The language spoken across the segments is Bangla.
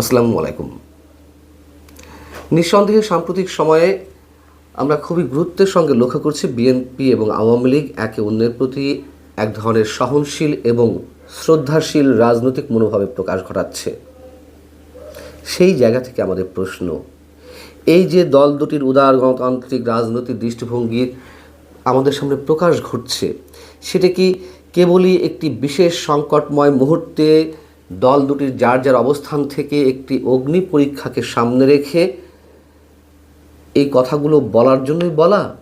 আসসালামু আলাইকুম। নিঃসন্দেহে সাম্প্রতিক সময়ে আমরা খুবই গুরুত্বের সঙ্গে লক্ষ্য করছি বিএনপি এবং আওয়ামী লীগ একে অন্যের প্রতি এক ধরনের সহনশীল এবং শ্রদ্ধাশীল রাজনৈতিক মনোভাবে প্রকাশ ঘটাচ্ছে। সেই জায়গা থেকে আমাদের প্রশ্ন, এই যে দল দুটির উদার গণতান্ত্রিক রাজনৈতিক দৃষ্টিভঙ্গির আমাদের সামনে প্রকাশ ঘটছে, সেটা কি কেবলই একটি বিশেষ সংকটময় মুহূর্তে দল দুটির যার যার অবস্থান থেকে একটি অগ্নি পরীক্ষাকে সামনে রেখে এই কথাগুলো বলার জন্যই বলা?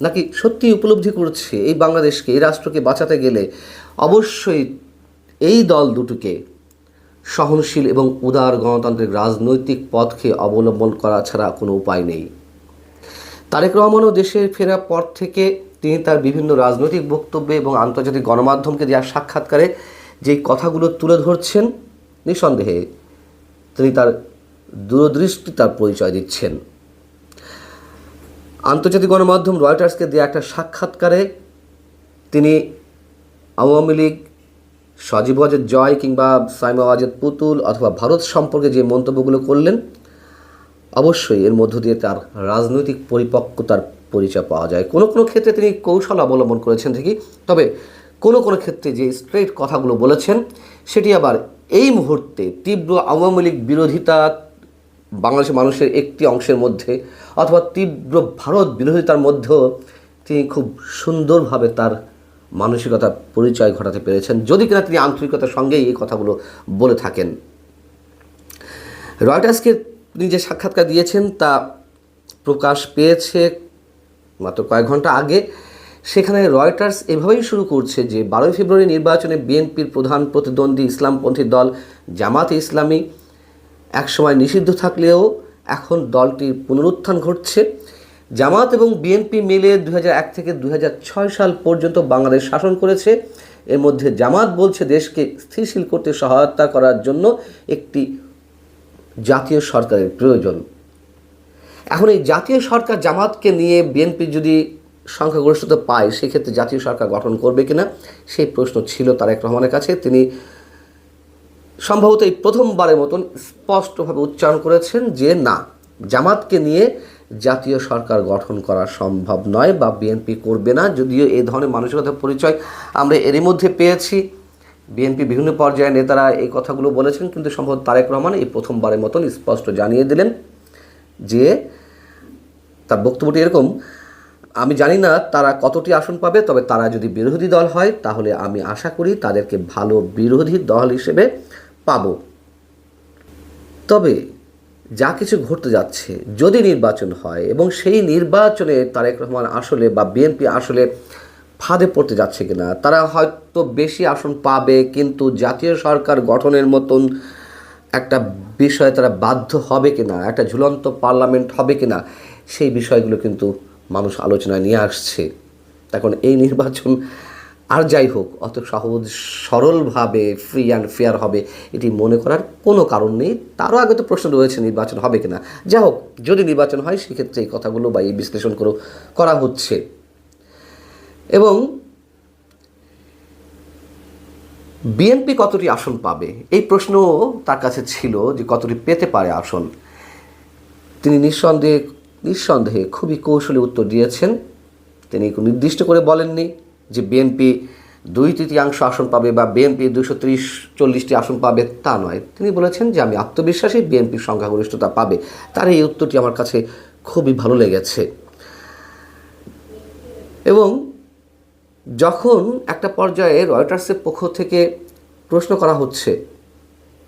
নাকি সত্যি উপলব্ধি করছে এই বাংলাদেশকে, এই রাষ্ট্রকে বাঁচাতে গেলে? অবশ্যই এই দল দুটোকে সহনশীল এবং উদার গণতান্ত্রিক রাজনৈতিক পথকে অবলম্বন করা ছাড়া কোনো উপায় নেই। তারেক রহমানও দেশে ফেরার পর থেকে তিনি তার বিভিন্ন রাজনৈতিক বক্তব্যে এবং আন্তর্জাতিক গণমাধ্যমকে দেওয়া সাক্ষাৎকারে যেই কথাগুলো তুলে ধরছেন নিঃসন্দেহে তিনি তার দূরদৃষ্টি, তার পরিচয় দিচ্ছেন। আন্তর্জাতিক গণমাধ্যম রয়টার্সকে দেওয়া একটা সাক্ষাৎকারে তিনি আওয়ামী লীগ, সজীব ওয়াজেদ জয় কিংবা সাইমা ওয়াজেদ পুতুল অথবা ভারত সম্পর্কে যে মন্তব্যগুলো করলেন, অবশ্যই এর মধ্য দিয়ে তার রাজনৈতিক পরিপক্কতার পরিচয় পাওয়া যায়। কোনো কোনো ক্ষেত্রে তিনি কৌশল অবলম্বন করেছেন ঠিকই, তবে কোনো কোনো ক্ষেত্রে যে স্ট্রেট কথাগুলো বলেছেন, সেটি আবার এই মুহূর্তে তীব্র আওয়ামী লীগ বিরোধিতা বাংলাদেশের মানুষের একটি অংশের মধ্যে অথবা তীব্র ভারত বিরোধিতার মধ্যেও তিনি খুব সুন্দরভাবে তার মানসিকতা পরিচয় ঘটাতে পেরেছেন। যদি কিনা তিনি আন্তরিকতার সঙ্গেই এই কথাগুলো বলে থাকেন। রয়টার্সকে তিনি যে সাক্ষাৎকার দিয়েছেন তা প্রকাশ পেয়েছে মাত্র কয়েক ঘণ্টা আগে। সেখানে রয়টার্স এভাবেই শুরু করছে যে বারোই ফেব্রুয়ারি নির্বাচনে বিএনপির প্রধান প্রতিদ্বন্দ্বী ইসলামপন্থী দল জামাতে ইসলামী একসময় নিষিদ্ধ থাকলেও এখন দলটির পুনরুত্থান ঘটছে। জামাত এবং বিএনপি মিলে দু হাজার এক থেকে দু হাজার ছয় সাল পর্যন্ত বাংলাদেশ শাসন করেছে। এর মধ্যে জামাত বলছে দেশকে স্থিতিশীল করতে সহায়তা করার জন্য একটি জাতীয় সরকারের প্রয়োজন। এখন এই জাতীয় সরকার জামাতকে নিয়ে বিএনপি যদি সংখ্যাগরিষ্ঠতা পায়, সেক্ষেত্রে জাতীয় সরকার গঠন করবে কিনা, সেই প্রশ্ন ছিল তারেক রহমানের কাছে। তিনি সম্ভবত এই প্রথমবারের মতন স্পষ্টভাবে উচ্চারণ করেছেন যে, না, জামাতকে নিয়ে জাতীয় সরকার গঠন করা সম্ভব নয় বা বিএনপি করবে না। যদিও এ ধরনের মানসিকতার পরিচয় আমরা এরই মধ্যে পেয়েছি। বিএনপি বিভিন্ন পর্যায়ে নেতারা এই কথাগুলো বলেছেন, কিন্তু সম্ভবত তারেক রহমান এই প্রথমবারের মতন স্পষ্ট জানিয়ে দিলেন যে, তার বক্তব্যটি এরকম আমি জানি না তারা কতটি আসন পাবে, তবে তারা যদি বিরোধী দল হয়, তাহলে আমি আশা করি তাদেরকে ভালো বিরোধী দল হিসেবে পাব। তবে যা কিছু ঘটতে যাচ্ছে, যদি নির্বাচন হয় এবং সেই নির্বাচনে তারেক রহমান আসলে বা বিএনপি আসলে ফাঁদে পড়তে যাচ্ছে কিনা, তারা হয়তো বেশি আসন পাবে, কিন্তু জাতীয় সরকার গঠনের মতন একটা বিষয়ে তারা বাধ্য হবে কিনা, একটা ঝুলন্ত পার্লামেন্ট হবে কিনা, সেই বিষয়গুলো কিন্তু মানুষ আলোচনায় নিয়ে আসছে। এখন এই নির্বাচন আর যাই হোক, অত সহজ, সরলভাবে ফ্রি অ্যান্ড ফেয়ার হবে এটি মনে করার কোনো কারণ নেই। তারও আগে তো প্রশ্ন রয়েছে নির্বাচন হবে কিনা। যা হোক, যদি নির্বাচন হয়, সেক্ষেত্রে এই কথাগুলো বা এই বিশ্লেষণ করে করা হচ্ছে। এবং বিএনপি কতটি আসন পাবে? এই প্রশ্নও তার কাছে ছিল যে কতটি পেতে পারে আসন। তিনি নিঃসন্দেহে নিঃসন্দেহে খুবই কৌশলী উত্তর দিয়েছেন। তিনি নির্দিষ্ট করে বলেননি যে বিএনপি দুই তৃতীয়াংশ আসন পাবে বা বিএনপি দুশো ত্রিশ, চল্লিশটি আসন পাবে, তা নয়। তিনি বলেছেন যে, আমি আত্মবিশ্বাসী বিএনপির সংখ্যাগরিষ্ঠতা পাবে। তার এই উত্তরটি আমার কাছে খুবই ভালো লেগেছে। এবং যখন একটা পর্যায়ে রয়টার্সের পক্ষ থেকে প্রশ্ন করা হচ্ছে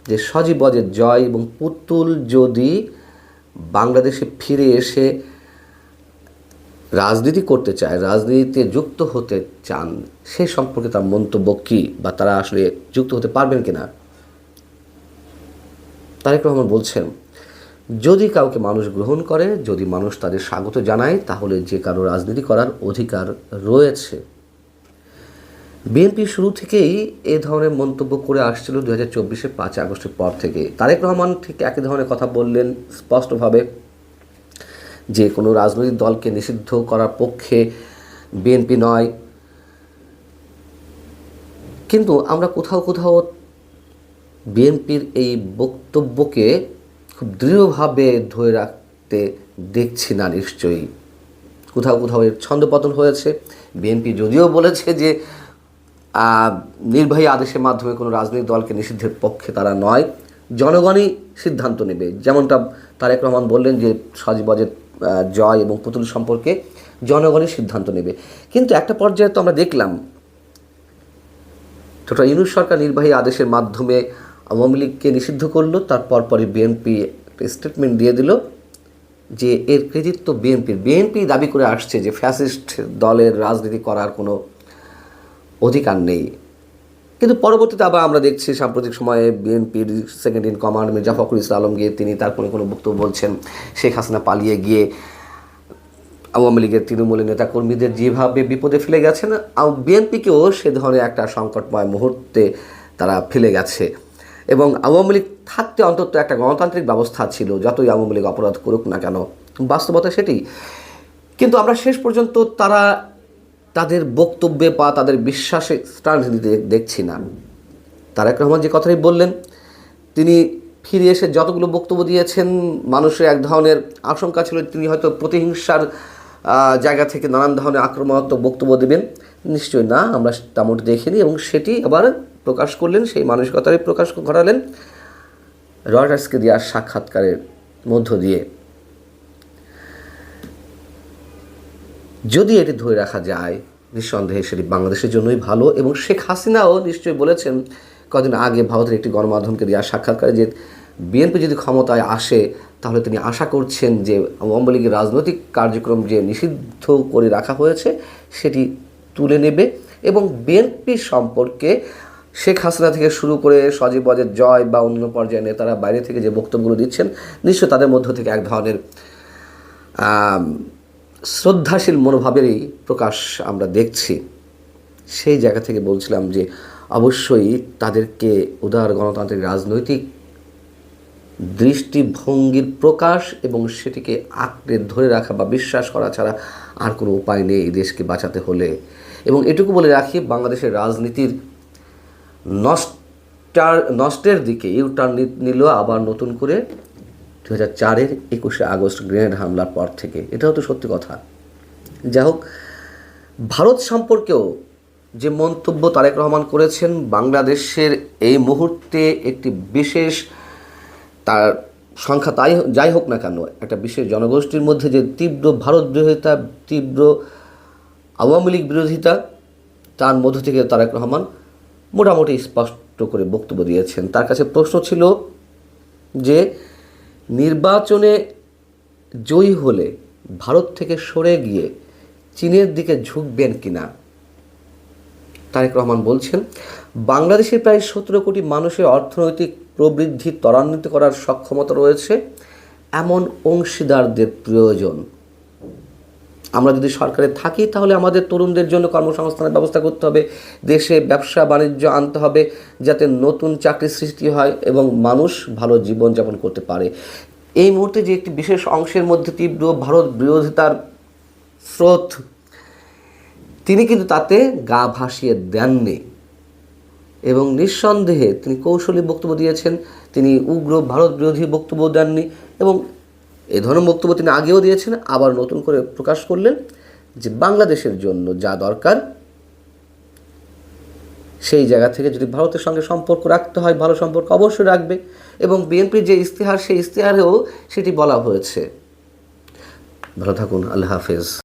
যে, সজীব জয় এবং পুতুল যদি বাংলাদেশে ফিরে এসে রাজনীতি করতে চায়, রাজনীতিতে যুক্ত হতে চান, সে সম্পর্কে তার মন্তব্য কী বা তারা আসলে যুক্ত হতে পারবেন কিনা? তারেক রহমান বলছেন, যদি কাউকে মানুষ গ্রহণ করে, যদি মানুষ তাদের স্বাগত জানায়, তাহলে যে কারও রাজনীতি করার অধিকার রয়েছে। বিএনপি শুরু থেকেই এ ধরনের মন্তব্য করে আসছিল দু হাজার চব্বিশের পাঁচ আগস্টের পর থেকে। তারেক রহমান ঠিক একই ধরনের কথা বললেন স্পষ্টভাবে যে কোনো রাজনৈতিক দলকে নিষিদ্ধ করার পক্ষে বিএনপি নয়। কিন্তু আমরা কোথাও কোথাও বিএনপির এই বক্তব্যকে খুব দৃঢ়ভাবে ধরে রাখতে দেখছি না নিশ্চয়ই। কোথাও কোথাও এর ছন্দপতন হয়েছে। বিএনপি যদিও বলেছে যে নির্বাহী আদেশের মাধ্যমে কোনো রাজনৈতিক দলকে নিষিদ্ধের পক্ষে তারা নয়। জনগণই সিদ্ধান্ত নেবে। যেমনটা তারেক রহমান বললেন যে সজীবজের জয় এবং পুতুল সম্পর্কে জনগণই সিদ্ধান্ত নেবে। কিন্তু একটা পর্যায়ে তো আমরা দেখলাম, ডক্টর ইউনুস সরকার নির্বাহী আদেশের মাধ্যমে আওয়ামী লীগকে নিষিদ্ধ করল, তারপর পরে বিএনপি একটা স্টেটমেন্ট দিয়ে দিল যে এর কৃতিত্ব বিএনপির বিএনপি দাবি করে আসছে যে ফ্যাসিস্ট দলের রাজনীতি করার কোনো অধিকার নেই। কিন্তু পরবর্তীতে আবার আমরা দেখছি সাম্প্রতিক সময়ে বিএনপির second in command Mirza Fakhrul Islam Alamgir, তিনি তার কোনো কোনো বক্তব্য বলছেন, শেখ হাসিনা পালিয়ে গিয়ে আওয়ামী লীগের তৃণমূলের নেতাকর্মীদের যেভাবে বিপদে ফেলে গেছেন বিএনপিকেও সে ধরনের একটা সংকটময় মুহূর্তে তারা ফেলে গেছে। এবং আওয়ামী লীগ থাকতে অন্তত একটা গণতান্ত্রিক ব্যবস্থা ছিল, যতই আওয়ামী লীগ অপরাধ করুক না কেন, বাস্তবতা সেটি। কিন্তু আমরা শেষ পর্যন্ত তারা তাদের বক্তব্যে বা তাদের বিশ্বাসে স্ট্যান্ড নিতে দেখছি না। তারেক রহমান যে কথাই বললেন, তিনি ফিরে এসে যতগুলো বক্তব্য দিয়েছেন, মানুষের এক ধরনের আশঙ্কা ছিল, তিনি হয়তো প্রতিহিংসার জায়গা থেকে নানান ধরনের আক্রমণাত্মক বক্তব্য দেবেন। নিশ্চয়ই না, আমরা তেমনটি দেখিনি এবং সেটি আবার প্রকাশ করলেন, সেই মানসিকতারই প্রকাশ ঘটালেন। রয়টার্সকে দেওয়ার সাক্ষাৎকারের মধ্য দিয়ে। যদি এটি ধরে রাখা যায়, নিঃসন্দেহে সেটি বাংলাদেশের জন্যই ভালো এবং শেখ হাসিনাও নিশ্চয়ই বলেছেন, কদিন আগে ভারতের একটি গণমাধ্যমকে দেওয়া সাক্ষাৎকারে যে বিএনপি যদি ক্ষমতায় আসে, তাহলে তিনি আশা করছেন যে আওয়ামী লীগের রাজনৈতিক কার্যক্রম যে নিষিদ্ধ করে রাখা হয়েছে, সেটি তুলে নেবে এবং বিএনপি সম্পর্কে শেখ হাসিনা থেকে শুরু করে সজীব বজের জয় বা অন্য পর্যায়ের নেতারা বাইরে থেকে যে বক্তব্যগুলো দিচ্ছেন নিশ্চয় তাদের মধ্য থেকে এক ধরনের শ্রদ্ধাশীল মনোভাবেরই প্রকাশ আমরা দেখছি। সেই জায়গা থেকে বলছিলাম যে, অবশ্যই তাদেরকে উদার গণতান্ত্রিক রাজনৈতিক দৃষ্টিভঙ্গির প্রকাশ এবং সেটিকে আঁকড়ে ধরে রাখা বা বিশ্বাস করা ছাড়া আর কোনো উপায় নেই এই দেশকে বাঁচাতে হলে। এবং এটুকু বলে রাখি, বাংলাদেশের রাজনীতির নষ্টার, নষ্টের দিকে ইউটার্ন নিল, আবার নতুন করে দু হাজার চারের একুশে আগস্ট গ্রেনেড হামলার পর থেকে, এটাও তো সত্যি কথা। যাই হোক, ভারত সম্পর্কেও যে মন্তব্য তারেক রহমান করেছেন, বাংলাদেশের এই মুহূর্তে একটি বিশেষ তার সংখ্যা তাই যাই হোক না কেন, একটা বিশেষ জনগোষ্ঠীর মধ্যে যে তীব্র ভারত বিরোধিতা, তীব্র আওয়ামী লীগ বিরোধিতা, তার মধ্য থেকে তারেক রহমান মোটামুটি স্পষ্ট করে বক্তব্য দিয়েছেন। তার কাছে প্রশ্ন ছিল যে নির্বাচনে জয়ী হলে ভারত থেকে সরে গিয়ে চীনের দিকে ঝুঁকবেন কিনা? তারেক রহমান বলছেন, বাংলাদেশের প্রায় সতেরো কোটি মানুষের অর্থনৈতিক প্রবৃদ্ধি ত্বরান্বিত করার সক্ষমতা রয়েছে। এমন অংশীদারদের প্রয়োজন। আমরা যদি সরকারে থাকি, তাহলে আমাদের তরুণদের জন্য কর্মসংস্থানের ব্যবস্থা করতে হবে, দেশে ব্যবসা বাণিজ্য আনতে হবে, যাতে নতুন চাকরি সৃষ্টি হয় এবং মানুষ ভালো জীবনযাপন করতে পারে। এই মুহূর্তে যে একটি বিশেষ অংশের মধ্যে তীব্র ভারত বিরোধিতার স্রোত, তিনি কিন্তু তাতে গা ভাসিয়ে দেননি এবং নিঃসন্দেহে তিনি কৌশলী বক্তব্য দিয়েছেন, তিনি উগ্র ভারত বিরোধী বক্তব্য দেননি এবং এই ধরনের বক্তব্য তিনি আগেও দিয়েছেন, আবার নতুন করে প্রকাশ করলেন যে বাংলাদেশের জন্য যা দরকার, সেই জায়গা থেকে যদি ভারতের সঙ্গে সম্পর্ক রাখতে হয়, ভালো সম্পর্ক অবশ্যই রাখবে এবং বিএনপির যে ইস্তেহার সেই ইস্তেহারেও সেটি বলা হয়েছে। ভালো থাকুন, আল্লাহ হাফেজ।